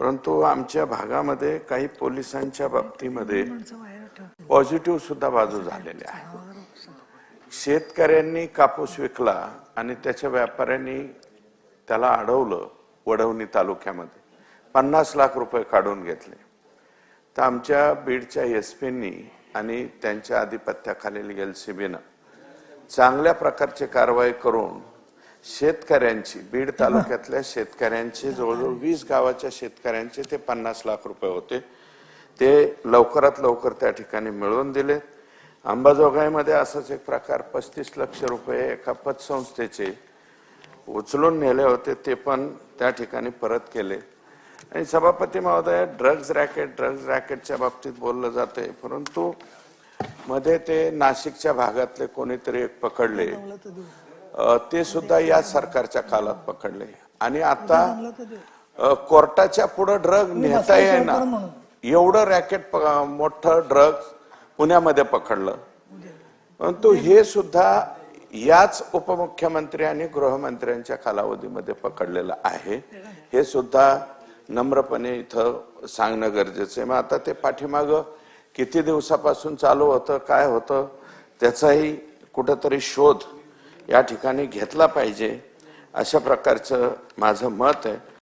परंतु आमच्या भागामध्ये काही पोलिसांच्या बाबतीमध्ये पॉझिटिव्ह सुद्धा बाजू झालेल्या आहेत. शेतकऱ्यांनी कापूस विकला आणि त्याच्या व्यापाऱ्यांनी त्याला अडवलं वडवणी तालुक्यामध्ये. पन्नास लाख रुपये काढून घेतले. तर आमच्या बीडच्या एस पींनी आणि त्यांच्या आधिपत्याखालील एल सी बीनं चांगल्या प्रकारची कारवाई करून शेतकऱ्यांची बीड तालुक्यातल्या शेतकऱ्यांचे जवळजवळ वीस गावाच्या शेतकऱ्यांचे ते पन्नास लाख रुपये होते. ते लवकरात लवकर त्या ठिकाणी मिळवून दिले. अंबाजोगाईमध्ये असाच एक प्रकार पस्तीस लक्ष रुपये एका पतसंस्थेचे उचलून नेले होते ते पण त्या ठिकाणी परत केले. आणि सभापती महोदय ड्रग्ज रॅकेट ड्रग्ज रॅकेटच्या बाबतीत बोललं जाते परंतु मध्ये ते नाशिकच्या भागातले कोणीतरी एक पकडले. ते सुद्धा या सरकारच्या काळात पकडले. आणि आता कोर्टाच्या पुढे ड्रग नेता येईना एवढं रॅकेट मोठं ड्रग पुण्यामध्ये पकडलं. परंतु हे सुद्धा याच उपमुख्यमंत्री आणि गृहमंत्र्यांच्या कालावधीमध्ये पकडलेलं आहे. हे सुद्धा नम्रपणे इथं सांगणं गरजेचं आहे. मग आता ते पाठीमाग किती दिवसापासून चालू होतं काय होतं त्याचाही कुठंतरी शोध या ठिकाणी घेतला पाहिजे अशा प्रकारचं माझं मत आहे.